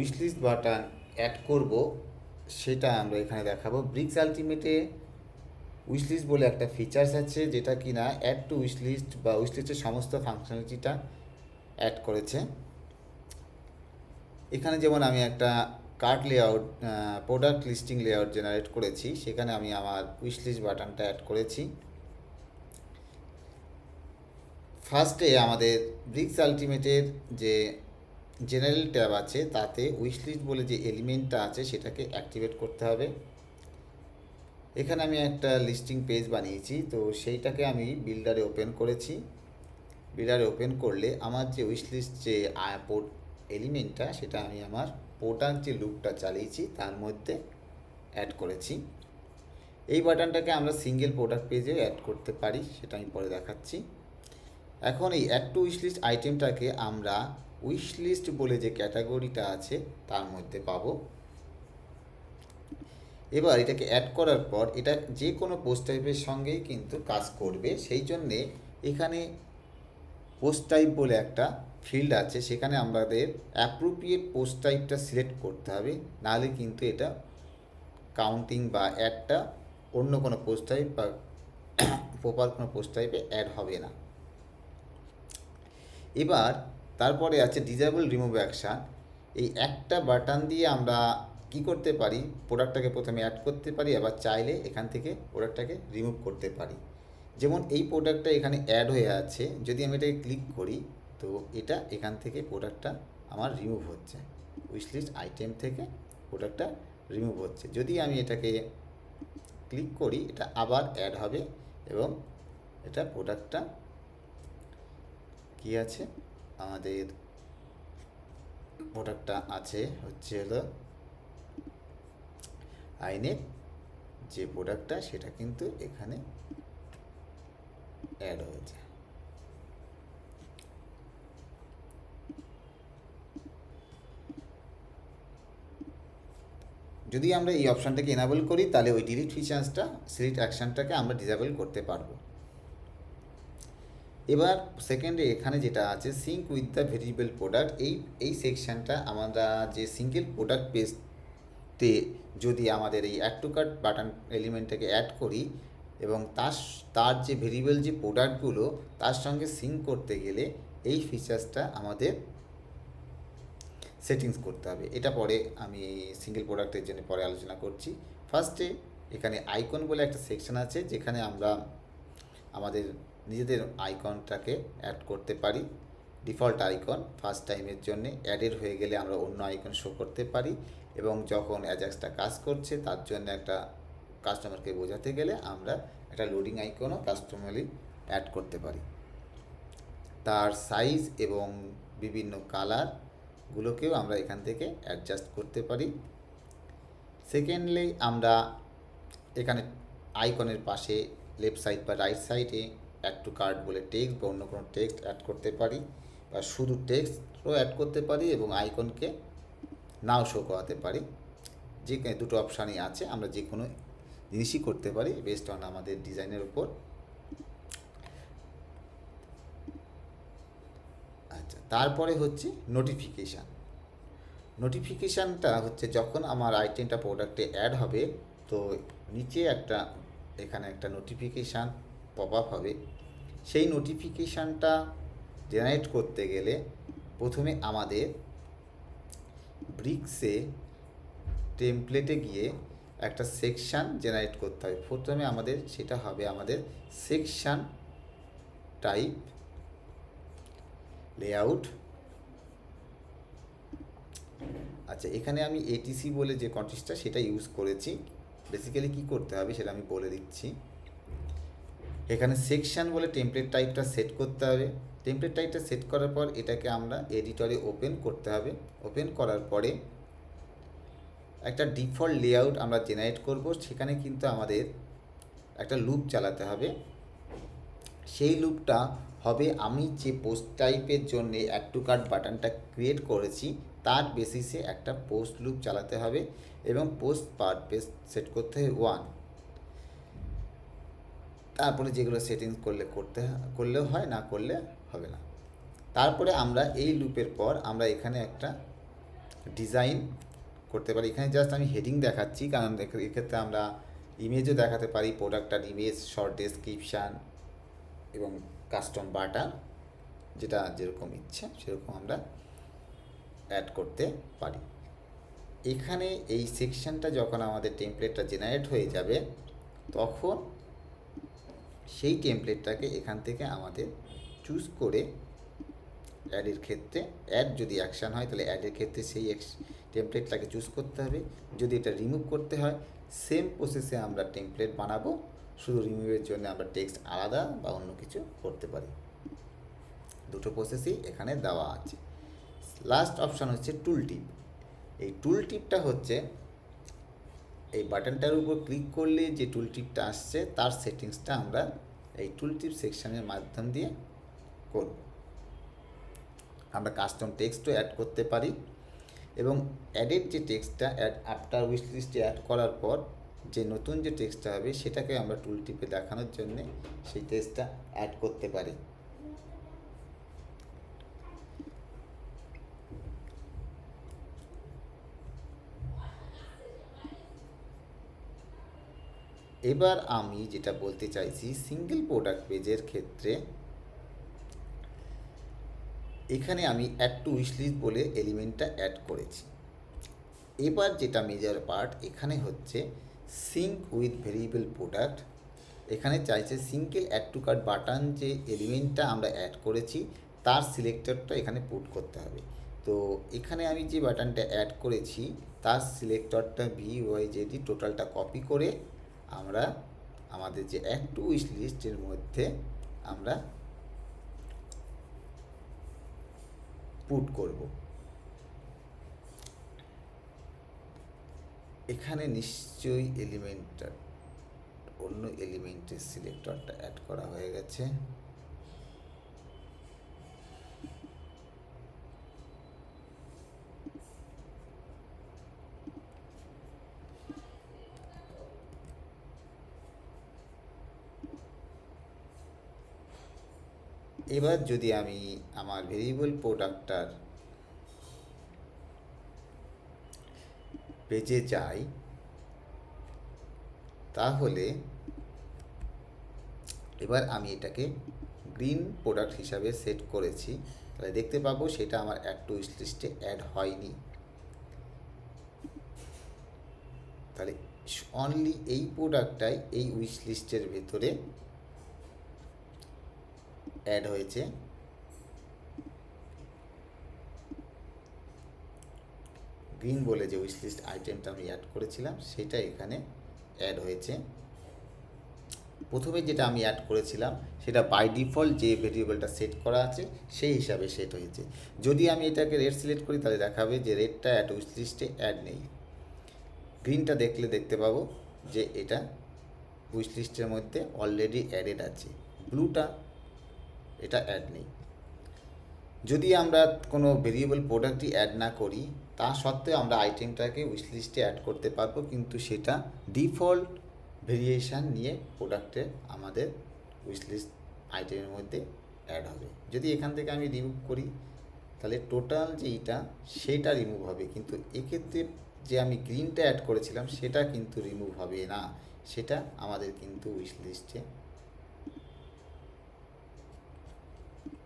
Wishlist button add করব, সেটা আমরা এখানে দেখাবো। ব্রিক্স আলটিমেটে উইশলিস্ট বলে একটা ফিচার্স আছে, যেটা কি না অ্যাড টু উইশলিস্ট বা উইশলিস্টের সমস্ত ফাংশনালিটিটা অ্যাড করেছে। এখানে যেমন আমি একটা card layout product listing layout generate করেছি, সেখানে আমি আমার উইশলিস্ট বাটনটা অ্যাড করেছি। ফার্স্টে আমাদের ব্রিক্স আলটিমেটের যে জেনারেল ট্যাব আছে, তাতে উইশলিস্ট বলে যে এলিমেন্টটা আছে সেটাকে অ্যাক্টিভেট করতে হবে। এখানে আমি একটা লিস্টিং পেজ বানিয়েছি, তো সেইটাকে আমি বিল্ডারে ওপেন করেছি। বিল্ডারে ওপেন করলে আমার যে উইশলিস্ট যে পোর্ট এলিমেন্টটা, সেটা আমি আমার প্রোডাক্ট যে লুকটা চালিয়েছি, তার মধ্যে অ্যাড করেছি। এই বাটনটাকে আমরা সিঙ্গেল প্রোডাক্ট পেজেও অ্যাড করতে পারি, সেটা আমি পরে দেখাচ্ছি। এখন এই অ্যাড টু উইশলিস্ট আইটেমটাকে আমরা উইশলিস্ট বলে যে ক্যাটাগরিটা আছে, তার মধ্যে পাবো। এবার এটাকে অ্যাড করার পর এটা যে কোনো পোস্ট টাইপের সঙ্গেই কিন্তু কাজ করবে। সেই জন্যে এখানে পোস্ট টাইপ বলে একটা ফিল্ড আছে, সেখানে আমাদের অ্যাপ্রোপ্রিয়েট পোস্ট টাইপটা সিলেক্ট করতে হবে। নাহলে কিন্তু এটা কাউন্টিং বা অ্যাডটা অন্য কোনো পোস্ট টাইপ বা প্রপার কোনো পোস্ট টাইপে অ্যাড হবে না। এবার তারপরে আছে ডিজেবল রিমুভ অ্যাকশান এই একটা বাটন দিয়ে আমরা কি করতে পারি? প্রোডাক্টটাকে প্রথমে অ্যাড করতে পারি, আবার চাইলে এখান থেকে প্রোডাক্টটাকে রিমুভ করতে পারি। যেমন এই প্রোডাক্টটা এখানে অ্যাড হয়ে আছে, যদি আমি এটাকে ক্লিক করি, তো এটা এখান থেকে প্রোডাক্টটা আমার রিমুভ হচ্ছে। উইশলিস্ট আইটেম থেকে প্রোডাক্টটা রিমুভ হচ্ছে। যদি আমি এটাকে ক্লিক করি, এটা আবার অ্যাড হবে এবং এটা প্রোডাক্টটা কি আছে? আমাদের প্রোডাক্টটা আছে, হচ্ছে হলো আইনের যে প্রোডাক্টটা সেটা কিন্তু এখানে অ্যাড হয়েছে। যদি আমরা এই অপশানটাকে এনাবেল করি, তাহলে ওই ডিলিট ফিচার্সটা সিলেক্ট অ্যাকশানটাকে আমরা ডিসেবল করতে পারব। এবার সেকেন্ডে এখানে যেটা আছে sync with the variable product এই এই সেকশানটা আমরা যে সিঙ্গেল প্রোডাক্ট পেজতে যদি আমাদের এই অ্যাড টু কার্ট বাটন এলিমেন্টটাকে অ্যাড করি এবং তার তার যে ভেরিয়েবল যে প্রোডাক্টগুলো তার সঙ্গে সিঙ্ক করতে গেলে এই ফিচার্সটা আমাদের সেটিংস করতে হবে। এটা পরে আমি সিঙ্গেল প্রোডাক্টের জন্য পরে আলোচনা করছি। ফার্স্টে এখানে আইকন বলে একটা সেকশন আছে, যেখানে আমরা আমাদের নিজেদের আইকনটাকে অ্যাড করতে পারি। ডিফল্ট আইকন ফার্স্ট টাইমের জন্য অ্যাডেড হয়ে গেলে আমরা অন্য আইকন শো করতে পারি এবং যখন অ্যাজাক্সটা কাজ করছে, তার জন্য একটা কাস্টমারকে বোঝাতে গেলে আমরা একটা লোডিং আইকনও কাস্টমারলি অ্যাড করতে পারি। তার সাইজ এবং বিভিন্ন কালারগুলোকেও আমরা এখান থেকে অ্যাডজাস্ট করতে পারি। সেকেন্ডলি আমরা এখানে আইকনের পাশে লেফট সাইড বা রাইট সাইডে অ্যাড টু কার্ড বলে টেক্সট বা অন্য কোনো টেক্সট অ্যাড করতে পারি বা শুধু টেক্সটও অ্যাড করতে পারি এবং আইকনকে নাও শো করাতে পারি। যে দুটো অপশানই আছে, আমরা যে কোনো জিনিসই করতে পারি বেস্ট অন আমাদের ডিজাইনের উপর। আচ্ছা তারপরে হচ্ছে নোটিফিকেশান নোটিফিকেশানটা হচ্ছে যখন আমার আইটেমটা প্রোডাক্টে অ্যাড হবে, তো নিচে একটা, এখানে একটা নোটিফিকেশান পপ আপ হবে, সেই নোটিফিকেশানটা জেনারেট করতে গেলে প্রথমে আমাদের ব্রিক্সে টেমপ্লেটে গিয়ে একটা সেকশান জেনারেট করতে হবে। প্রথমে আমাদের সেটা হবে আমাদের সেকশান টাইপ লেআউট আচ্ছা এখানে আমি এটিসি বলে যে কন্টেস্টটা সেটা ইউজ করেছি। বেসিক্যালি কি করতে হবে সেটা আমি বলে দিচ্ছি। এখানে সেকশন বলে টেমপ্লেট টাইপটা সেট করতে হবে। টেমপ্লেট টাইপটা সেট করার পর এটাকে আমরা এডিটরে ওপেন করতে হবে। ওপেন করার পরে একটা ডিফল্ট লেআউট আমরা জেনারেট করব। সেখানে কিন্তু আমাদের একটা লুপ চালাতে হবে। সেই লুপটা হবে আমি যে পোস্ট টাইপের জন্য অ্যাড টু কার্ড বাটনটা ক্রিয়েট করেছি, তার বেসিসে একটা পোস্ট লুপ চালাতে হবে এবং পোস্ট পার পেজ সেট করতে হবে ওয়ান তারপরে যেগুলো সেটিংস করলে করতে করলেও হয়, না করলে হবে না। তারপরে আমরা এই লুপের পর আমরা এখানে একটা ডিজাইন করতে পারি। এখানে জাস্ট আমি হেডিং দেখাচ্ছি, কারণ এক্ষেত্রে আমরা ইমেজও দেখাতে পারি প্রোডাক্টটার ইমেজ শর্ট ডেসক্রিপশান এবং কাস্টম বাটার যেটা যেরকম ইচ্ছে সেরকম আমরা অ্যাড করতে পারি। এখানে এই সেকশনটা যখন আমাদের টেমপ্লেটটা জেনারেট হয়ে যাবে, তখন সেই টেমপ্লেটটাকে এখান থেকে আমাদের চুজ করে অ্যাডের ক্ষেত্রে অ্যাড যদি অ্যাকশান হয়, তাহলে অ্যাডের ক্ষেত্রে সেই টেমপ্লেটটাকে চুজ করতে হবে। যদি এটা রিমুভ করতে হয় সেম প্রসেসে আমরা টেমপ্লেট বানাবো। শুধু রিমুভের জন্য আমরা টেক্সট আলাদা বা অন্য কিছু করতে পারি। দুটো প্রসেসই এখানে দেওয়া আছে। লাস্ট অপশান হচ্ছে টুল টিপ এই টুল টিপটা হচ্ছে এই বাটনটার উপর ক্লিক করলে যে টুল টিপটা আসছে, তার সেটিংসটা আমরা এই টুল টিপ সেকশনের মাধ্যম দিয়ে করব। আমরা কাস্টম টেক্সটও অ্যাড করতে পারি এবং অ্যাডের যে টেক্সটটা অ্যাড আফটার উইশ লিস্টে অ্যাড করার পর যে নতুন যে টেক্সটটা হবে সেটাকে আমরা টুল টিপে দেখানোর জন্যে সেই টেক্সটটা অ্যাড করতে পারি। এবার আমি যেটা বলতে চাইছি সিঙ্গেল প্রোডাক্ট পেজের ক্ষেত্রে এখানে আমি অ্যাড টু উইশ লিস্ট বলে এলিমেন্টটা অ্যাড করেছি। এবার যেটা মেজর পার্ট এখানে হচ্ছে সিঙ্ক উইথ ভেরিয়েবল প্রোডাক্ট এখানে চাইছে single add to card button যে এলিমেন্টটা আমরা অ্যাড করেছি, তার সিলেক্টরটা এখানে পুট করতে হবে। তো এখানে আমি যে বাটনটা অ্যাড করেছি, তার সিলেক্টরটা ভি ওয়াই জেডি টোটালটা কপি করে আমরা আমাদের যে এক টু উইশ লিস্টের মধ্যে আমরা পুট করব। এখানে নিশ্চয়ই এলিমেন্টটা অন্য এলিমেন্টের সিলেক্টরটা অ্যাড করা হয়ে গেছে। এবার যদি আমি আমার ভেরিয়েবল প্রোডাক্টটার পেজে যাই, তাহলে এবার আমি এটাকে গ্রিন প্রোডাক্ট হিসাবে সেট করেছি। তাহলে দেখতে পাবো সেটা আমার অ্যাড টু উইশ লিস্টে অ্যাড হয়নি। তাহলে অনলি এই প্রোডাক্টটাই এই উইশ লিস্টের ভেতরে অ্যাড হয়েছে। গ্রিন বলে যে উইশ লিস্ট আইটেমটা আমি অ্যাড করেছিলাম, সেটা এখানে অ্যাড হয়েছে। প্রথমে যেটা আমি অ্যাড করেছিলাম, সেটা বাই ডিফল্ট যে ভেরিয়েবলটা সেট করা আছে, সেই হিসাবে সেট হয়েছে। যদি আমি এটাকে রেড সিলেক্ট করি, তাহলে দেখাবে যে রেডটা অ্যাড উইশ লিস্টে অ্যাড নেই। গ্রিনটা দেখলে দেখতে পাবো যে এটা উইশ লিস্টের মধ্যে অলরেডি অ্যাডেড আছে। ব্লুটা এটা অ্যাড নেই। যদি আমরা কোনো ভেরিয়েবল প্রোডাক্টই অ্যাড না করি, তা সত্ত্বেও আমরা আইটেমটাকে উইশ লিস্টে অ্যাড করতে পারব, কিন্তু সেটা ডিফল্ট ভেরিয়েশান নিয়ে প্রোডাক্টে আমাদের উইশ লিস্ট আইটেমের মধ্যে অ্যাড হবে। যদি এখান থেকে আমি রিমুভ করি, তাহলে টোটাল যে এটা সেটা রিমুভ হবে। কিন্তু এক্ষেত্রে যে আমি গ্রিনটা অ্যাড করেছিলাম, সেটা কিন্তু রিমুভ হবে না। সেটা আমাদের কিন্তু উইশ লিস্টে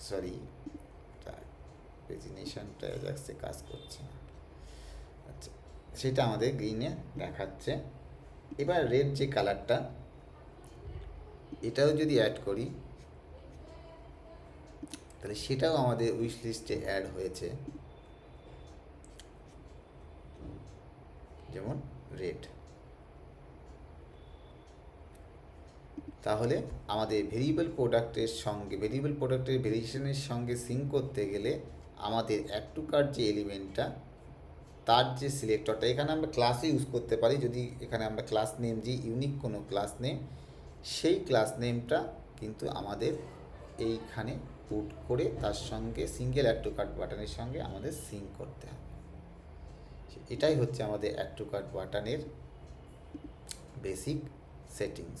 সরি রেজিনেশনটা যাচ্ছে কাজ করছে না। আচ্ছা সেটা আমাদের গ্রিনে দেখাচ্ছে। এবার রেড যে কালারটা এটাও যদি অ্যাড করি, তাহলে সেটাও আমাদের উইশ লিস্টে অ্যাড হয়েছে। যেমন রেড তাহলে আমাদের ভেরিয়েবল প্রোডাক্টের সঙ্গে ভেরিয়েবল প্রোডাক্টের ভেরিয়েশনের সঙ্গে সিঙ্ক করতে গেলে আমাদের অ্যাড টু কার্ড যে এলিমেন্টটা তার যে সিলেক্টরটা এখানে আমরা ক্লাসে ইউজ করতে পারি। যদি এখানে আমরা ক্লাস নেম যে ইউনিক কোনো ক্লাস নেম সেই ক্লাস নেমটা কিন্তু আমাদের এইখানে পুট করে তার সঙ্গে সিঙ্গেল অ্যাড টু কার্ড বাটনের সঙ্গে আমাদের সিঙ্ক করতে হবে। এটাই হচ্ছে আমাদের অ্যাড টু কার্ড বাটনের বেসিক সেটিংস